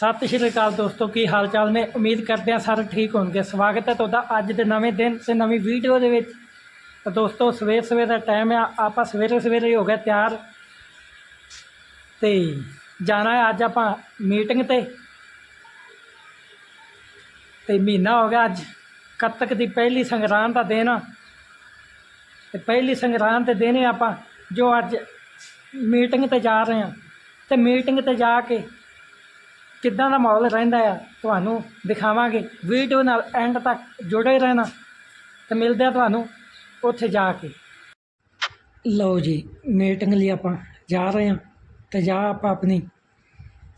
ਸਤਿ ਸ਼੍ਰੀ ਅਕਾਲ ਦੋਸਤੋ, ਕੀ ਹਾਲ ਚਾਲ ਨੇ? ਉਮੀਦ ਕਰਦੇ ਹਾਂ ਸਾਰੇ ਠੀਕ ਹੋਣਗੇ। ਸਵਾਗਤ ਹੈ ਤੁਹਾਡਾ ਅੱਜ ਦੇ ਨਵੇਂ ਦਿਨ ਤੇ ਨਵੀਂ ਵੀਡੀਓ ਦੇ ਵਿੱਚ। ਤਾਂ ਦੋਸਤੋ ਸਵੇਰ ਸਵੇਰ ਦਾ ਟਾਈਮ ਆ। ਆਪਾਂ ਸਵੇਰੇ ਸਵੇਰੇ ਹੋ ਗਏ ਤਿਆਰ। ਤੇ ਜਾਣਾ ਹੈ ਅੱਜ ਆਪਾਂ ਮੀਟਿੰਗ ਤੇ। ਤੇ ਮਹੀਨਾ ਹੋ ਗਿਆ ਅੱਜ। ਕੱਤਕ ਦੀ ਪਹਿਲੀ ਸੰਗਰਾਂਦ ਦਾ ਦਿਨ ਆ। ਤੇ ਪਹਿਲੀ ਸੰਗਰਾਂਦ ਦੇ ਦਿਨ ਹੀ ਆਪਾਂ ਜੋ ਅੱਜ ਮੀਟਿੰਗ ਤੇ ਜਾ ਰਹੇ ਹਾਂ। ਤੇ ਮੀਟਿੰਗ ਤੇ ਜਾ ਕੇ ਕਿੱਦਾਂ ਦਾ ਮਾਹੌਲ ਰਹਿੰਦਾ ਆ, ਤੁਹਾਨੂੰ ਦਿਖਾਵਾਂਗੇ। ਵੀਡੀਓ ਨਾਲ ਐਂਡ ਤੱਕ ਜੁੜੇ ਰਹਿਣਾ ਤੇ ਮਿਲਦੇ ਆ ਤੁਹਾਨੂੰ ਉੱਥੇ ਜਾ ਕੇ। ਲਓ ਜੀ ਮੀਟਿੰਗ ਲਈ ਆਪਾਂ ਜਾ ਰਹੇ ਹਾਂ ਤੇ ਜਾ ਆਪਾਂ ਆਪਣੀ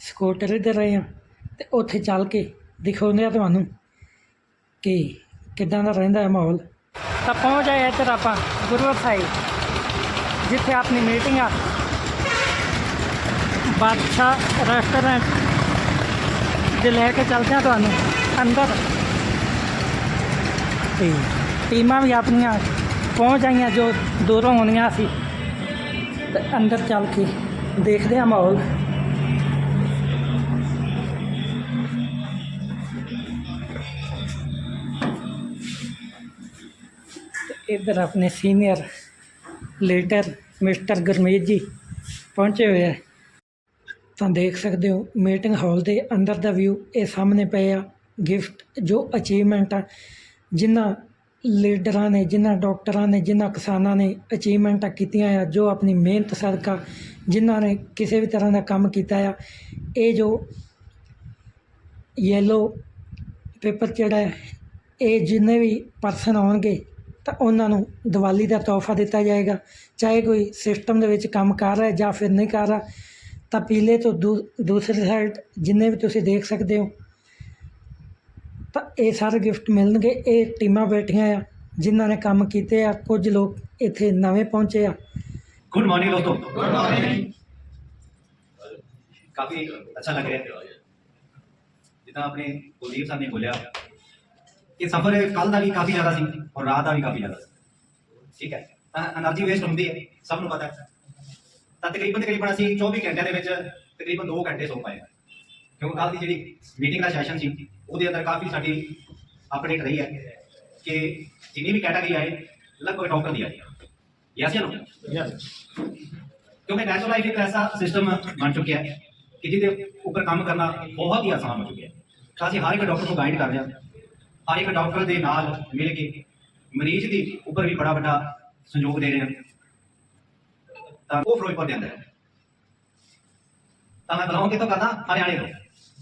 ਸਕੂਟਰ ਦੇ ਰਹੇ ਹਾਂ ਤੇ ਉੱਥੇ ਚੱਲ ਕੇ ਦਿਖਾਉਂਦੇ ਆ ਤੁਹਾਨੂੰ ਕਿ ਕਿੱਦਾਂ ਦਾ ਰਹਿੰਦਾ ਹੈ ਮਾਹੌਲ। ਤਾਂ ਪਹੁੰਚ ਆਏ ਇੱਧਰ ਆਪਾਂ ਗੁਰੂਵਾਰ ਸਾਹਿਬ, ਜਿੱਥੇ ਆਪਣੀ ਮੀਟਿੰਗ ਆ। ਬਾਦਸ਼ਾਹ ਰੈਸਟੋਰੈਂਟ ਦੇ ਲੈ ਕੇ ਚੱਲਦੇ ਆ ਤੁਹਾਨੂੰ, ਅੰਦਰ। ਤੇ ਟੀਮਾਂ ਵੀ ਆਪਣੀਆਂ ਪਹੁੰਚ ਆਈਆਂ ਜੋ ਦੂਰੋਂ ਹੋਣੀਆਂ ਸੀ। ਤੇ ਅੰਦਰ ਚੱਲ ਕੇ ਦੇਖਦੇ ਆ ਮਾਹੌਲ। ਤੇ ਇੱਧਰ ਆਪਣੇ ਸੀਨੀਅਰ ਲੀਡਰ ਮਿਸਟਰ ਗੁਰਮੀਤ ਜੀ ਪਹੁੰਚੇ ਹੋਏ ਹੈ ਤਾਂ ਦੇਖ ਸਕਦੇ ਹੋ ਮੀਟਿੰਗ ਹਾਲ ਦੇ ਅੰਦਰ ਦਾ ਵਿਊ ਇਹ ਸਾਹਮਣੇ ਪਏ ਆ। ਗਿਫਟ ਜੋ ਅਚੀਵਮੈਂਟ ਆ ਜਿਨ੍ਹਾਂ ਲੀਡਰਾਂ ਨੇ ਜਿਨ੍ਹਾਂ ਡਾਕਟਰਾਂ ਨੇ ਜਿਨ੍ਹਾਂ ਕਿਸਾਨਾਂ ਨੇ ਅਚੀਵਮੈਂਟਾਂ ਕੀਤੀਆਂ ਆ, ਜੋ ਆਪਣੀ ਮਿਹਨਤ, ਸਦਕਾ ਜਿਨ੍ਹਾਂ ਨੇ ਕਿਸੇ ਵੀ ਤਰ੍ਹਾਂ ਦਾ ਕੰਮ ਕੀਤਾ ਆ, ਇਹ ਜੋ ਯੈਲੋ ਪੇਪਰ ਜਿਹੜਾ ਹੈ ਇਹ ਜਿੰਨੇ ਵੀ ਪਰਸਨ ਆਉਣਗੇ, ਤਾਂ ਉਹਨਾਂ ਨੂੰ ਦੀਵਾਲੀ ਦਾ ਤੋਹਫਾ ਦਿੱਤਾ ਜਾਏਗਾ। ਚਾਹੇ ਕੋਈ ਸਿਸਟਮ ਦੇ ਵਿੱਚ ਕੰਮ ਕਰ ਰਿਹਾ ਜਾਂ ਫਿਰ ਨਹੀਂ ਕਰ ਰਿਹਾ ਤਾਂ ਪੀਲੇ ਤੋਂ ਦੂਸਰੀ ਸਾਈਡ ਜਿੰਨੇ ਵੀ ਤੁਸੀਂ ਦੇਖ ਸਕਦੇ ਹੋ, ਤਾਂ ਇਹ ਸਾਰੇ ਗਿਫਟ ਮਿਲਣਗੇ। ਇਹ ਟੀਮਾਂ ਬੈਠੀਆਂ ਆ, ਜਿਨ੍ਹਾਂ ਨੇ ਕੰਮ ਕੀਤੇ ਆ, ਕੁਝ ਲੋਕ ਇੱਥੇ ਨਵੇਂ ਪਹੁੰਚੇ ਆ। ਗੁੱਡ ਮਾਰਨਿੰਗ ਦੋਸਤੋ। ਗੁੱਡ ਮਾਰਨਿੰਗ ਕਾਫੀ ਅੱਛਾ ਲੱਗ ਰਿਹਾ। ਜਿੱਦਾਂ ਆਪਣੇ ਕੁਲਦੀਪ ਸਾਹਿਬ ਨੇ ਬੋਲਿਆ ਕਿ ਸਫ਼ਰ ਕੱਲ ਦਾ ਵੀ ਕਾਫੀ ਜ਼ਿਆਦਾ ਸੀ ਔਰ ਰਾਤ ਦਾ ਵੀ ਕਾਫੀ ਜ਼ਿਆਦਾ ਸੀ। ਠੀਕ ਹੈ। ਤਾਂ ਵੇਸਟ ਹੁੰਦੀ ਹੈ, ਸਭ ਨੂੰ ਪਤਾ ਹੈ। ਤਾਂ ਤਕਰੀਬਨ ਤਕਰੀਬਨ ਅਸੀਂ 24 ਘੰਟਿਆਂ ਦੇ ਵਿੱਚ ਤਕਰੀਬਨ 2 ਘੰਟੇ ਸੌ ਪਾਏ। ਕਿਉਂਕਿ ਕੱਲ ਦੀ ਜਿਹੜੀ ਮੀਟਿੰਗ ਦਾ ਸੈਸ਼ਨ ਸੀ ਉਹਦੇ ਅੰਦਰ ਕਾਫੀ ਸਾਡੀ ਅਪਡੇਟ ਰਹੀ ਹੈ ਕਿ ਜਿੰਨੀ ਵੀ ਕੈਟਾਗਰੀ ਆਏ ਲਗਭਗ ਟੌਪਰ ਦੀ ਆਈ ਯਸ ਜਾਂ ਨੋ ਕਿਉਂਕਿ ਨੈਸ਼ਨਲ ਲਾਈਫ ਇੱਕ ਐਸਾ ਸਿਸਟਮ ਬਣ ਚੁੱਕਿਆ ਹੈ ਕਿ ਜਿਹਦੇ ਉੱਪਰ ਕੰਮ ਕਰਨਾ ਬਹੁਤ ਹੀ ਆਸਾਨ ਹੋ ਚੁੱਕਿਆ ਹੈ। ਤਾਂ ਅਸੀਂ ਹਰ ਇੱਕ ਡਾਕਟਰ ਨੂੰ ਗਾਈਡ ਕਰ ਰਹੇ ਹਾਂ। ਹਰ ਇੱਕ ਡਾਕਟਰ ਦੇ ਨਾਲ ਮਿਲ ਕੇ ਮਰੀਜ਼ ਦੀ ਉੱਪਰ ਵੀ ਬੜਾ ਵੱਡਾ ਸਹਿਯੋਗ ਦੇ ਰਹੇ ਹਾਂ। ਤਾਂ ਉਹ ਫਿਰੋਜ਼ਪੁਰ ਦੇ ਅੰਦਰ ਹੈ ਤਾਂ ਮੈਂ ਬਲੌਂਗ ਕਿਤੋਂ ਕਰਦਾ ਹਰਿਆਣੇ ਤੋਂ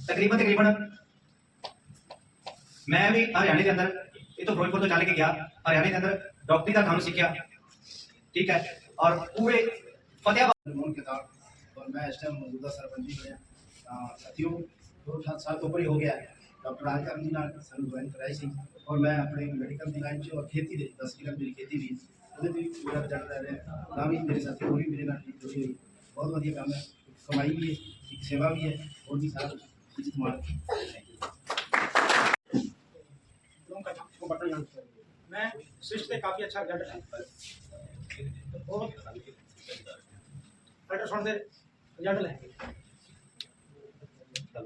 ਤਕਰੀਬਨ ਤਕਰੀਬਨ ਮੈਂ ਵੀ ਹਰਿਆਣੇ ਦੇ ਅੰਦਰ ਇਤੋਂ ਫਿਰੋਜ਼ਪੁਰ ਤੋਂ ਚੱਲ ਕੇ ਗਿਆ ਹਰਿਆਣੇ ਦੇ ਅੰਦਰ ਡਾਕਟਰੀ ਦਾ ਕੰਮ ਸਿੱਖਿਆ ठीक है और पूरे फतेहाबाद नमोन के साथ और मैं इस टाइम मौजूदा सरपंची बने साथियों दो सात साल तो ऊपर ही हो गया है डॉक्टर राजकरण जी ने ਸਾਨੂੰ ਜੁਆਇਨ ਕਰਾਈ ਸੀ ਔਰ ਮੈਂ ਆਪਣੇ ਮੈਡੀਕਲ ਦੀ ਲਾਈਨ 'ਚ ਔਰ ਖੇਤੀ ਦੇ 10 ਕਿਲੋ ਮੇਰੀ ਖੇਤੀ ਵੀ ਉਹਦੇ ਵੀ ਮੇਰਾ ਰਿਜ਼ਲਟ ਰਹਿ ਰਿਹਾ ਤਾਂ ਵੀ ਮੇਰੇ ਸਾਥੀ ਹੋਰ ਵੀ ਮੇਰੇ ਨਾਲ ਜੁੜੇ ਹੋਏ ਬਹੁਤ ਵਧੀਆ ਕੰਮ ਹੈ ਕਮਾਈ ਵੀ ਹੈ ਇੱਕ ਸੇਵਾ ਵੀ ਹੈ ਹੋਰ ਵੀ ਸਾਰਾ ਕੁਝ ਇਸਤੇਮਾਲ मैं स्विच पे काफी अच्छा रिजल्ट है बहुत अल्ट्रासाउंड से रिजल्ट है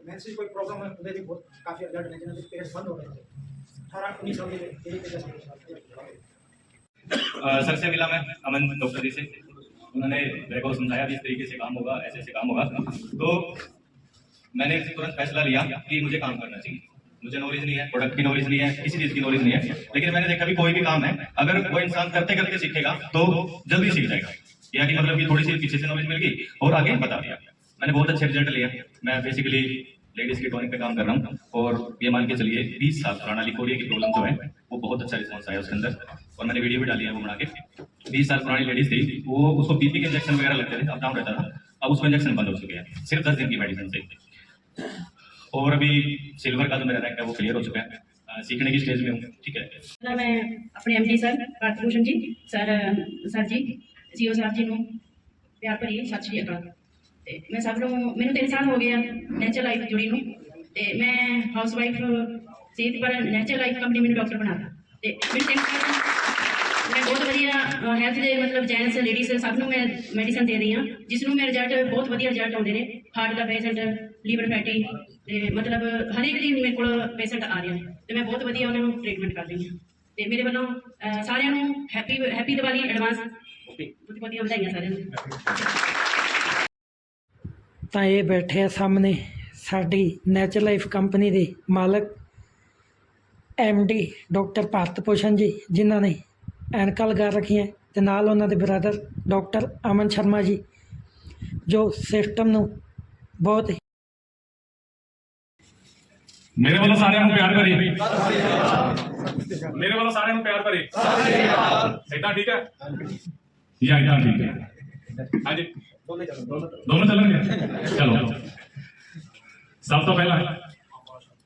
मैं से कोई प्रॉब्लम है उधर भी बहुत काफी रिजल्ट है जिन्होंने पेरेंट्स बंद हो गए थे अठारह उन्नीस साल के यही पेरेंट्स अ, सर से मिला मैं, अमन, डॉक्टर जी से। उन्होंने मेरे को समझाया कि इस तरीके से काम होगा, ऐसे ऐसे काम होगा। तो मैंने तुरंत फैसला लिया कि मुझे काम करना चाहिए। मुझे नॉलेज नहीं है प्रोडक्ट की नॉलेज नहीं है, किसी चीज़ की नॉलेज नहीं है। लेकिन मैंने देखा भी कोई भी काम है, अगर वो इंसान करते करते सीखेगा तो जल्दी सीख जाएगा। या कि मतलब कि थोड़ी सी पीछे से नॉलेज मिल गई और आगे बता दिया। मैंने बहुत अच्छे रिज़ल्ट लिया मैं बेसिकली लेडीज़ के टॉनिक पे काम कर रहा हूँ और ये मान के चलिए, बीस साल पुराना लिकोरिया की प्रॉब्लम जो है वो बहुत अच्छा रिस्पॉन्स आया उसके अंदर और मैंने वीडियो भी डाली है वो बना के बीस साल पुरानी लेडीज थी वो उसको बीपी के इंजेक्शन वगैरह लगते थे अप डाउन रहता था अब उसको इंजेक्शन बंद हो चुके हैं सिर्फ दस दिन की मेडिसिन से और अभी सिल्वर का जो मेरा रैंक है वो क्लियर हो चुका है अ, सीखने की स्टेज में हूँ ठीक है ਪਹਿਲਾਂ ਮੈਂ ਆਪਣੇ MD sir Bharat Bhushan ji sir sir ਜੀ ਸੀਓ ਸਾਹਿਬ ਜੀ ਨੂੰ ਪਿਆਰ ਭਰੀ ਸਤਿ ਸ਼੍ਰੀ ਅਕਾਲ ਤੇ ਮੈਂ ਸਭ ਨੂੰ ਮੈਨੂੰ 3 ਸਾਲ ਹੋ ਗਏ ਆ ਨੈਚਰ ਲਾਈਫ ਜੁੜੀ ਨੂੰ ਤੇ ਮੈਂ ਹਾਊਸ ਵਾਈਫ ਸੀ ਪਰ ਨੈਚਰ ਲਾਈਫ ਕੰਪਨੀ ਮੈਨੂੰ ਡਾਕਟਰ ਬਣਾਤਾ। ਤੇ ਮੈਨੂੰ ਮੈਂ ਬਹੁਤ ਵਧੀਆ ਹੈਲਥ ਦੇ ਮਤਲਬ ਜੈਂਟਸ ਲੇਡੀਜ਼ ਸਭ ਨੂੰ ਮੈਂ ਮੈਡੀਸਨ ਦੇ ਰਹੀ ਹਾਂ ਜਿਸ ਨੂੰ ਮੇਰੇ ਰਿਜ਼ਲਟ ਬਹੁਤ ਵਧੀਆ ਰਿਜ਼ਲਟ ਆਉਂਦੇ ਨੇ। ਹਾਰਟ ਦਾ ਪੇਸ਼ੈਂਟ ਲੀਵਰ ਫੈਟੀ ਤੇ ਮਤਲਬ ਹਰ ਇੱਕ ਦਿਨ ਮੇਰੇ ਕੋਲ ਪੇਸ਼ੈਂਟ ਆ ਰਹੇ ਨੇ। ਤੇ ਮੈਂ ਬਹੁਤ ਵਧੀਆ ਉਹਨਾਂ ਨੂੰ ਟ੍ਰੀਟਮੈਂਟ ਕਰ ਰਹੀ ਹਾਂ। ਤੇ ਮੇਰੇ ਵੱਲੋਂ ਸਾਰਿਆਂ ਨੂੰ ਹੈਪੀ ਹੈਪੀ ਦੀਵਾਲੀ ਐਡਵਾਂਸ ਬਹੁਤ ਵਧੀਆ ਵਧਾਈਆਂ ਸਾਰਿਆਂ ਨੂੰ। ਤਾਂ ਇਹ ਬੈਠੇ ਆ ਸਾਹਮਣੇ ਸਾਡੀ ਨੈਚੁਰਲ ਲਾਈਫ ਕੰਪਨੀ ਦੇ ਮਾਲਕ ਡੀ ਡਾਕਟਰ ਭਾਰਤ ਭੂਸ਼ਣ ਜੀ ਜਿਨ੍ਹਾਂ ਨੇ ਐਨਕਾਂ ਲਗਾ ਰੱਖੀਆਂ ਤੇ ਨਾਲ ਉਹਨਾਂ ਦੇ ਬ੍ਰਦਰ ਡਾਕਟਰ ਅਮਨ ਸ਼ਰਮਾ ਜੀ, ਜੋ ਸਿਸਟਮ ਨੂੰ ਬਹੁਤ ਮੇਰੇ ਵੱਲੋਂ ਸਾਰਿਆਂ ਨੂੰ ਪਿਆਰ ਭਰੀ। ਮੇਰੇ ਵੱਲੋਂ ਸਾਰਿਆਂ ਨੂੰ ਪਿਆਰ ਭਰੀ। ਇਦਾਂ ਠੀਕ ਹੈ? ਜਾਂ ਇਦਾਂ ਠੀਕ ਹੈ। ਹਾਂਜੀ। ਦੋਨੋਂ ਚੱਲਣਗੇ? ਚਲੋ। ਸਭ ਤੋਂ ਪਹਿਲਾਂ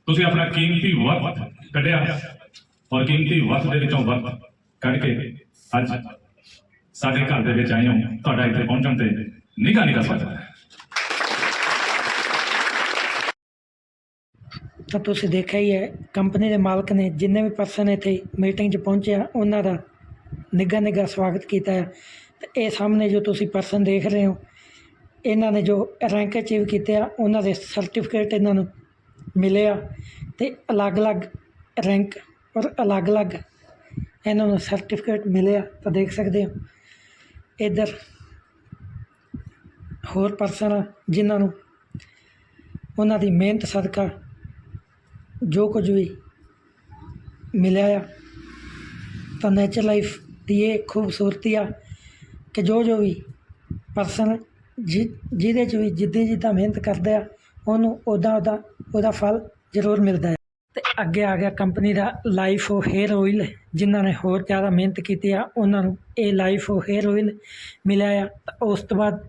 ਤੁਸੀਂ ਆਪਣਾ ਕੀਮਤੀ ਵਕਤ ਕੱਢਿਆ ਔਰ ਕੀਮਤੀ ਵਕਤ ਦੇ ਵਿੱਚੋਂ ਵਕਤ ਕੱਢ ਕੇ ਅੱਜ ਸਾਡੇ ਘਰ ਦੇ ਵਿੱਚ ਆਏ ਹੋ, ਤੁਹਾਡਾ ਇੱਥੇ ਪਹੁੰਚਣ ਤੇ ਨਿੱਘਾ ਨਿੱਘਾ ਸਵਾਗਤ ਹੈ ਤਾਂ ਤੁਸੀਂ ਦੇਖਿਆ ਹੀ ਹੈ ਕੰਪਨੀ ਦੇ ਮਾਲਕ ਨੇ ਜਿੰਨੇ ਵੀ ਪਰਸਨ ਇੱਥੇ ਮੀਟਿੰਗ 'ਚ ਪਹੁੰਚਿਆ ਉਹਨਾਂ ਦਾ ਨਿੱਘਾ ਨਿੱਘਾ ਸਵਾਗਤ ਕੀਤਾ ਹੈ। ਤੇ ਇਹ ਸਾਹਮਣੇ ਜੋ ਤੁਸੀਂ ਪਰਸਨ ਦੇਖ ਰਹੇ ਹੋ, ਇਹਨਾਂ ਨੇ ਜੋ ਰੈਂਕ ਅਚੀਵ ਕੀਤੇ ਆ, ਉਹਨਾਂ ਦੇ ਸਰਟੀਫਿਕੇਟ ਇਹਨਾਂ ਨੂੰ ਮਿਲੇ ਆ ਤੇ ਅਲੱਗ-ਅਲੱਗ ਰੈਂਕ ਔਰ ਅਲੱਗ-ਅਲੱਗ ਇਹਨਾਂ ਨੂੰ ਸਰਟੀਫਿਕੇਟ ਮਿਲੇ ਆ ਤਾਂ ਦੇਖ ਸਕਦੇ ਹੋ। ਇੱਧਰ ਹੋਰ ਪਰਸਨ ਆ ਜਿਨ੍ਹਾਂ ਨੂੰ ਉਹਨਾਂ ਦੀ ਮਿਹਨਤ, ਸਦਕਾ ਜੋ ਕੁਝ ਵੀ ਮਿਲਿਆ ਆ, ਤਾਂ ਨੇਚਰ ਲਾਈਫ ਦੀ ਇਹ ਖੂਬਸੂਰਤੀ ਆ ਕਿ ਜੋ ਜੋ ਵੀ ਪਰਸਨ ਜਿ, ਜਿਹਦੇ 'ਚ ਵੀ ਜਿੱਦਾਂ ਜਿੱਦਾਂ ਮਿਹਨਤ ਕਰਦੇ ਆ ਉਹਨੂੰ ਉੱਦਾਂ ਉੱਦਾਂ ਉਹਦਾ ਫਲ ਜ਼ਰੂਰ ਮਿਲਦਾ ਹੈ। ਤੇ ਅੱਗੇ ਆ ਗਿਆ ਕੰਪਨੀ ਦਾ ਲਾਈਫ ਆਫ ਹੇਅਰ ਆਇਲ ਜਿਨ੍ਹਾਂ ਨੇ ਹੋਰ ਜ਼ਿਆਦਾ ਮਿਹਨਤ ਕੀਤੀ ਆ, ਉਹਨਾਂ ਨੂੰ ਇਹ ਲਾਈਫ ਆਫ ਹੇਅਰ ਆਇਲ ਮਿਲਿਆ ਆ। ਤਾਂ ਉਸ ਤੋਂ ਬਾਅਦ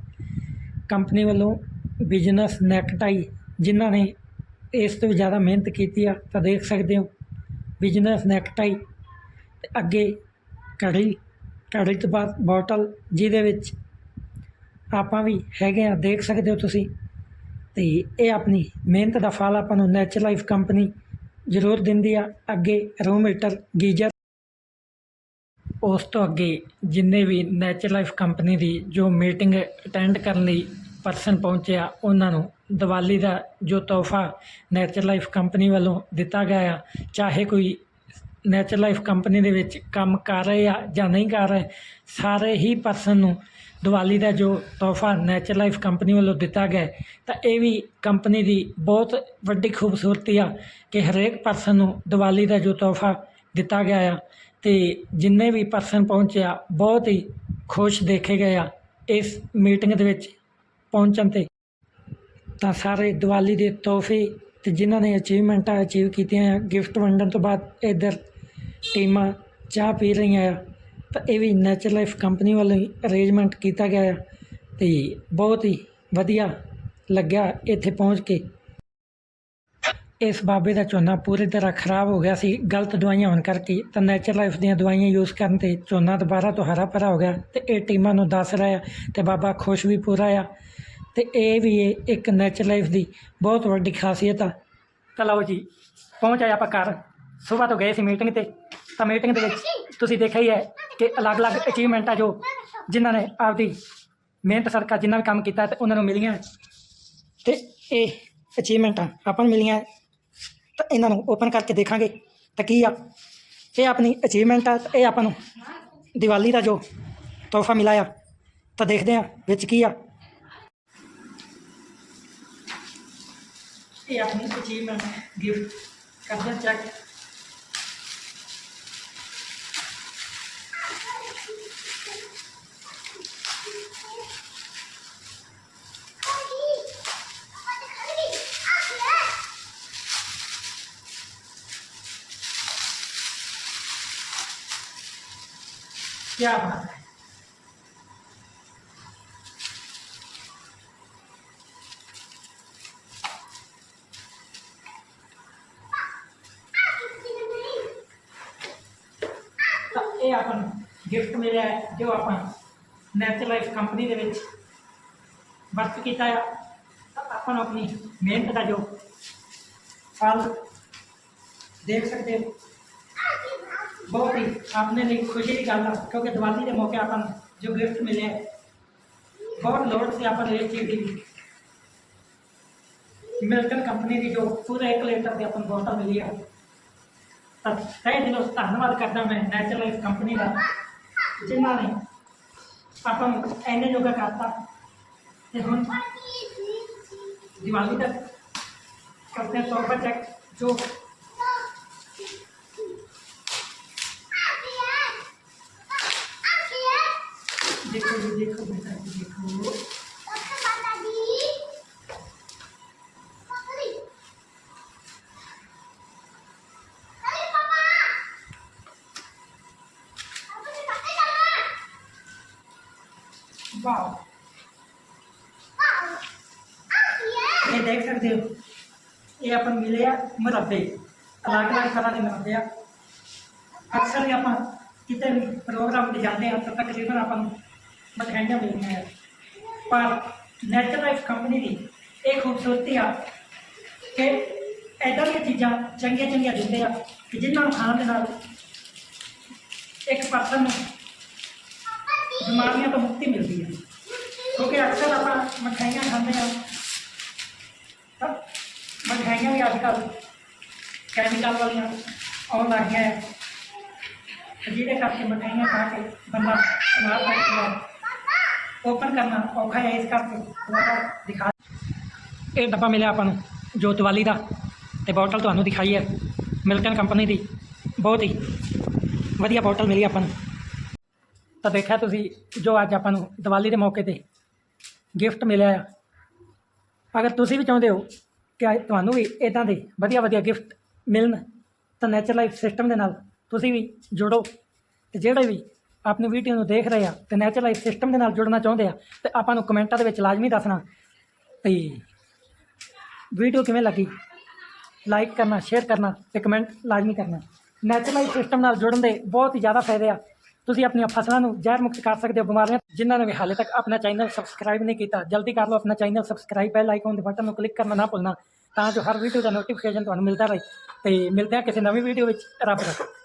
ਕੰਪਨੀ ਵੱਲੋਂ ਬਿਜ਼ਨਸ ਨੈਕਟਾਈ ਜਿਨ੍ਹਾਂ ਨੇ ਇਸ ਤੋਂ ਵੀ ਜ਼ਿਆਦਾ ਮਿਹਨਤ ਕੀਤੀ ਆ, ਤਾਂ ਦੇਖ ਸਕਦੇ ਹੋ ਬਿਜ਼ਨਸ ਨੈਕਟਾਈ ਤੇ ਅੱਗੇ ਕੜੀ ਕੜੀ ਤੋਂ ਬਾਅਦ ਬੋਟਲ ਜਿਹਦੇ ਵਿੱਚ ਆਪਾਂ ਵੀ ਹੈਗੇ ਆ, ਦੇਖ ਸਕਦੇ ਹੋ ਤੁਸੀਂ। ਤੇ ਇਹ ਆਪਣੀ ਮਿਹਨਤ ਦਾ ਫਲ ਆਪਾਂ ਨੂੰ ਨੈਚੁਰਲ ਲਾਈਫ ਕੰਪਨੀ ਜ਼ਰੂਰ ਦਿੰਦੀ ਆ। ਅੱਗੇ ਰੂਮ ਹੀਟਰ ਗੀਜ਼ਰ ਉਸ ਤੋਂ ਅੱਗੇ ਜਿੰਨੇ ਵੀ ਨੈਚੁਰਲ ਲਾਈਫ ਕੰਪਨੀ ਦੀ ਜੋ ਮੀਟਿੰਗ ਅਟੈਂਡ ਕਰਨ ਲਈ ਪਰਸਨ ਪਹੁੰਚਿਆ ਉਹਨਾਂ ਨੂੰ ਦੀਵਾਲੀ ਦਾ ਜੋ ਤੋਹਫਾ ਨੈਚਰ ਲਾਈਫ ਕੰਪਨੀ ਵੱਲੋਂ ਦਿੱਤਾ ਗਿਆ ਆ, ਚਾਹੇ ਕੋਈ ਨੈਚੁਰਲ ਲਾਈਫ ਕੰਪਨੀ ਦੇ ਵਿੱਚ ਕੰਮ ਕਰ ਰਹੇ ਆ ਜਾਂ ਨਹੀਂ ਕਰ ਰਹੇ, ਸਾਰੇ ਹੀ ਪਰਸਨ ਨੂੰ ਦੀਵਾਲੀ ਦਾ ਜੋ ਤੋਹਫਾ ਨੈਚੁਰਲ ਲਾਈਫ ਕੰਪਨੀ ਵੱਲੋਂ ਦਿੱਤਾ ਗਿਆ ਤਾਂ ਇਹ ਵੀ ਕੰਪਨੀ ਦੀ ਬਹੁਤ ਵੱਡੀ ਖੂਬਸੂਰਤੀ ਆ ਕਿ ਹਰੇਕ ਪਰਸਨ ਨੂੰ ਦੀਵਾਲੀ ਦਾ ਜੋ ਤੋਹਫਾ ਦਿੱਤਾ ਗਿਆ ਆ ਤੇ ਜਿੰਨੇ ਵੀ ਪਰਸਨ ਪਹੁੰਚਿਆ ਬਹੁਤ ਹੀ ਖੁਸ਼ ਦੇਖੇ ਗਏ ਆ ਇਸ ਮੀਟਿੰਗ ਦੇ ਵਿੱਚ ਪਹੁੰਚਣ ਤੇ। ਤਾਂ ਸਾਰੇ ਦੀਵਾਲੀ ਦੇ ਤੋਹਫੇ ਤੇ ਜਿਨ੍ਹਾਂ ਨੇ ਅਚੀਵਮੈਂਟਾਂ ਅਚੀਵ ਕੀਤੀਆਂ ਆ ਗਿਫਟ ਵੰਡਣ ਤੋਂ ਬਾਅਦ ਇੱਧਰ ਟੀਮਾਂ ਚਾਹ ਪੀ ਰਹੀਆਂ ਆ। ਤਾਂ ਇਹ ਵੀ ਨੈਚੁਰਲ ਲਾਈਫ ਕੰਪਨੀ ਵੱਲੋਂ ਹੀ ਅਰੇਂਜਮੈਂਟ ਕੀਤਾ ਗਿਆ ਆ ਤੇ ਬਹੁਤ ਹੀ ਵਧੀਆ ਲੱਗਿਆ ਇੱਥੇ ਪਹੁੰਚ ਕੇ। ਇਸ ਬਾਬੇ ਦਾ ਝੋਨਾ ਪੂਰੀ ਤਰ੍ਹਾਂ ਖਰਾਬ ਹੋ ਗਿਆ ਸੀ, ਗਲਤ ਦਵਾਈਆਂ ਹੋਣ ਕਰਕੇ ਤਾਂ ਨੈਚੁਰਲ ਲਾਈਫ ਦੀਆਂ ਦਵਾਈਆਂ ਯੂਜ਼ ਕਰਨ ਤੇ ਝੋਨਾ ਦੁਬਾਰਾ ਤੋਂ ਹਰਾ ਭਰਾ ਹੋ ਗਿਆ ਤੇ ਇਹ ਟੀਮਾਂ ਨੂੰ ਦੱਸ ਰਿਹਾ ਤੇ ਬਾਬਾ ਖੁਸ਼ ਵੀ ਪੂਰਾ ਆ ਤੇ ਇਹ ਵੀ ਇਹ ਇੱਕ ਨੈਚੁਰਲ ਲਾਈਫ ਦੀ ਬਹੁਤ ਵੱਡੀ ਖਾਸੀਅਤ ਆ। ਤਾਂ ਲਓ ਜੀ, ਪਹੁੰਚ ਆਏ ਆਪਾਂ ਘਰ। ਸਵੇਰ ਤੋਂ ਗਏ ਸੀ ਮੀਟਿੰਗ ਤੇ। ਤਾਂ ਮੀਟਿੰਗ ਦੇ ਵਿੱਚ ਤੁਸੀਂ ਦੇਖਿਆ ਹੀ ਹੈ ਕਿ ਅਲੱਗ-ਅਲੱਗ ਅਚੀਵਮੈਂਟਾਂ ਜੋ ਜਿਨ੍ਹਾਂ ਨੇ ਆਪਦੀ ਮਿਹਨਤ ਸਦਕਾ ਜਿੰਨਾ ਵੀ ਕੰਮ ਕੀਤਾ ਤੇ ਉਹਨਾਂ ਨੂੰ ਮਿਲੀਆਂ ਤੇ ਇਹ ਅਚੀਵਮੈਂਟਾਂ ਆਪਾਂ ਨੂੰ ਮਿਲੀਆਂ। ਤਾਂ ਇਹਨਾਂ ਨੂੰ ਓਪਨ ਕਰਕੇ ਦੇਖਾਂਗੇ ਤਾਂ ਕੀ ਆ। ਇਹ ਆਪਣੀ ਅਚੀਵਮੈਂਟ ਆ ਤੇ ਇਹ ਆਪਾਂ ਨੂੰ ਦੀਵਾਲੀ ਦਾ ਜੋ ਤੋਹਫਾ ਮਿਲਿਆ ਆ, ਤਾਂ ਦੇਖਦੇ ਆ ਵਿੱਚ ਕੀ ਆ। ਇਹ ਆਪਣੀ ਅਚੀਵਮੈਂਟ ਗਿਫਟ ਕਰਦੇ ਚੈੱਕ क्या बात है ਤਾਂ ਇਹ ਆਪਾਂ ਨੂੰ ਗਿਫਟ ਮਿਲਿਆ ਹੈ, ਜੋ ਆਪਾਂ ਨੈਚੁਰਲ ਲਾਈਫ ਕੰਪਨੀ ਦੇ ਵਿੱਚ ਵਰਤ ਕੀਤਾ ਆ ਤਾਂ ਆਪਾਂ ਨੂੰ ਆਪਣੀ ਮਿਹਨਤ ਦਾ ਜੋ ਫਲ ਦੇਖ ਸਕਦੇ ਹੋ ਬਹੁਤ ਹੀ ਆਪਣੇ ਲਈ ਖੁਸ਼ੀ ਦੀ ਗੱਲ ਆ ਕਿਉਂਕਿ ਦੀਵਾਲੀ ਦੇ ਮੌਕੇ ਆਪਾਂ ਨੂੰ ਜੋ ਗਿਫਟ ਮਿਲਿਆ ਹੈ, ਬਹੁਤ ਲੋੜ ਸੀ ਆਪਾਂ ਨੂੰ ਇਹ ਚੀਜ਼ ਦੀ ਮਿਲਟਨ ਕੰਪਨੀ ਦੀ ਜੋ ਪੂਰੇ 1 ਲੀਟਰ ਦੀ ਆਪਾਂ ਨੂੰ ਬੋਤਲ ਮਿਲੀ ਆ ਤਾਂ ਤਹਿ ਦਿਲੋਂ ਧੰਨਵਾਦ ਕਰਦਾ ਮੈਂ ਨੈਚੁਰਲ ਲਾਈਫ ਕੰਪਨੀ ਦਾ ਜਿਨ੍ਹਾਂ ਨੇ ਆਪਾਂ ਨੂੰ ਐਨੇ ਜੋਗਾ ਕਰਤਾ ਤੇ ਹੁਣ ਦੀਵਾਲੀ ਤੱਕ ਕਰਦੇ ਹਾਂ ਤੋਹਫਾ ਚੈੱਕ ਜੋ ਦੇਖੋ ਜੀ ਦੇਖੋ ਬੇਟਾ ਜੀ ਦੇਖੋ ਵਾਓ ਇਹ ਦੇਖ ਸਕਦੇ ਹੋ ਇਹ ਆਪਾਂ ਨੂੰ ਮਿਲੇ ਆ ਮੁਰੱਬੇ ਅਲੱਗ ਅਲੱਗ ਤਰ੍ਹਾਂ ਮਠਿਆਈਆਂ ਮਿਲਦੀਆਂ ਆ ਪਰ ਨੈਚੁਰਲ ਲਾਈਫ ਕੰਪਨੀ ਦੀ ਇਹ ਖੂਬਸੂਰਤੀ ਆ ਕਿ ਐਦਾਂ ਦੀਆਂ ਚੀਜ਼ਾਂ ਚੰਗੀਆਂ ਚੰਗੀਆਂ ਦਿੰਦੇ ਆ ਕਿ ਜਿਨ੍ਹਾਂ ਨੂੰ ਖਾਣ ਦੇ ਨਾਲ ਇੱਕ ਪਰਸਨ ਨੂੰ ਬਿਮਾਰੀਆਂ ਤੋਂ ਮੁਕਤੀ ਮਿਲਦੀ ਹੈ ਕਿਉਂਕਿ ਅਕਸਰ ਆਪਾਂ ਮਠਿਆਈਆਂ ਖਾਂਦੇ ਆ ਤਾਂ ਮਠਿਆਈਆਂ ਵੀ ਅੱਜ ਕੱਲ੍ਹ ਕੈਮੀਕਲ ਵਾਲੀਆਂ ਆਉਣ ਲੱਗ ਗਈਆਂ ਹੈ ਜਿਹਦੇ ਕਰਕੇ ਮਠਿਆਈਆਂ ਖਾ ਕੇ ਬੰਦਾ ਬਿਮਾਰ ਪੈ ਜਾਂਦਾ ਓਪਨ ਕਰਨਾ ਔਖਾ ਹੈ ਇਸ ਕਰਕੇ ਥੋੜਾ ਦਿਖਾ। ਇਹ ਡੱਬਾ ਮਿਲਿਆ ਆਪਾਂ ਨੂੰ ਜੋ ਦੀਵਾਲੀ ਦਾ ਤੇ ਬੋਟਲ ਤੁਹਾਨੂੰ ਦਿਖਾਈ ਹੈ। ਮਿਲਟਨ ਕੰਪਨੀ ਦੀ। ਬਹੁਤ ਹੀ ਵਧੀਆ ਬੋਟਲ ਮਿਲੀ ਆਪਾਂ ਨੂੰ। ਤਾਂ ਦੇਖਿਆ ਤੁਸੀਂ ਜੋ ਅੱਜ ਆਪਾਂ ਨੂੰ ਦੀਵਾਲੀ ਦੇ ਮੌਕੇ ਤੇ ਗਿਫਟ ਮਿਲਿਆ ਆ। ਅਗਰ ਤੁਸੀਂ ਵੀ ਚਾਹੁੰਦੇ ਹੋ ਕਿ ਅੱਜ ਤੁਹਾਨੂੰ ਵੀ ਇਦਾਂ ਦੇ ਵਧੀਆ ਵਧੀਆ ਗਿਫਟ ਮਿਲਣ, ਤਾਂ ਨੈਚੁਰਲ ਲਾਈਫ ਸਿਸਟਮ ਦੇ ਨਾਲ ਤੁਸੀਂ ਵੀ ਜੁੜੋ ਤੇ ਜਿਹੜੇ ਵੀ ਆਪਣੀ ਵੀਡੀਓ ਨੂੰ ਦੇਖ ਰਹੇ ਆ ਤੇ ਨੈਚੁਰਲ ਲਾਈਫ ਸਿਸਟਮ ਦੇ ਨਾਲ ਜੁੜਨਾ ਚਾਹੁੰਦੇ ਆ ਤੇ ਆਪਾਂ ਨੂੰ ਕਮੈਂਟਾਂ ਦੇ ਵਿੱਚ ਲਾਜ਼ਮੀ ਦੱਸਣਾ ਤੇ ਵੀਡੀਓ ਕਿਵੇਂ ਲੱਗੀ? ਲਾਈਕ ਕਰਨਾ ਸ਼ੇਅਰ ਕਰਨਾ ਤੇ ਕਮੈਂਟ ਲਾਜ਼ਮੀ ਕਰਨਾ। ਨੈਚੁਰਲ ਲਾਈਫ ਸਿਸਟਮ ਨਾਲ ਜੁੜਨ ਦੇ ਬਹੁਤ ਹੀ ਜ਼ਿਆਦਾ ਫਾਇਦੇ ਆ। ਤੁਸੀਂ ਆਪਣੀਆਂ ਫਸਲਾਂ ਨੂੰ ਜ਼ਹਿਰ ਮੁਕਤ ਕਰ ਸਕਦੇ ਹੋ, ਬਿਮਾਰੀਆਂ ਜਿਨ੍ਹਾਂ ਨੇ ਵੀ ਹਾਲੇ ਤੱਕ ਆਪਣਾ ਚੈਨਲ ਸਬਸਕ੍ਰਾਈਬ ਨਹੀਂ ਕੀਤਾ, ਜਲਦੀ ਕਰ ਲਓ ਆਪਣਾ ਚੈਨਲ ਸਬਸਕ੍ਰਾਈਬ ਬੈਲ ਆਈਕਨ ਦੇ ਬਟਨ ਨੂੰ ਕਲਿੱਕ ਕਰਨਾ ਨਾ ਭੁੱਲਣਾ ਤਾਂ ਜੋ ਹਰ ਵੀਡੀਓ ਦਾ ਨੋਟੀਫਿਕੇਸ਼ਨ ਤੁਹਾਨੂੰ ਮਿਲਦਾ ਰਹੇ। ਤੇ ਮਿਲਦੇ ਹਾਂ ਕਿਸੇ ਨਵੀਂ ਵੀਡੀਓ ਵਿੱਚ, ਰੱਬ ਰੱਖੋ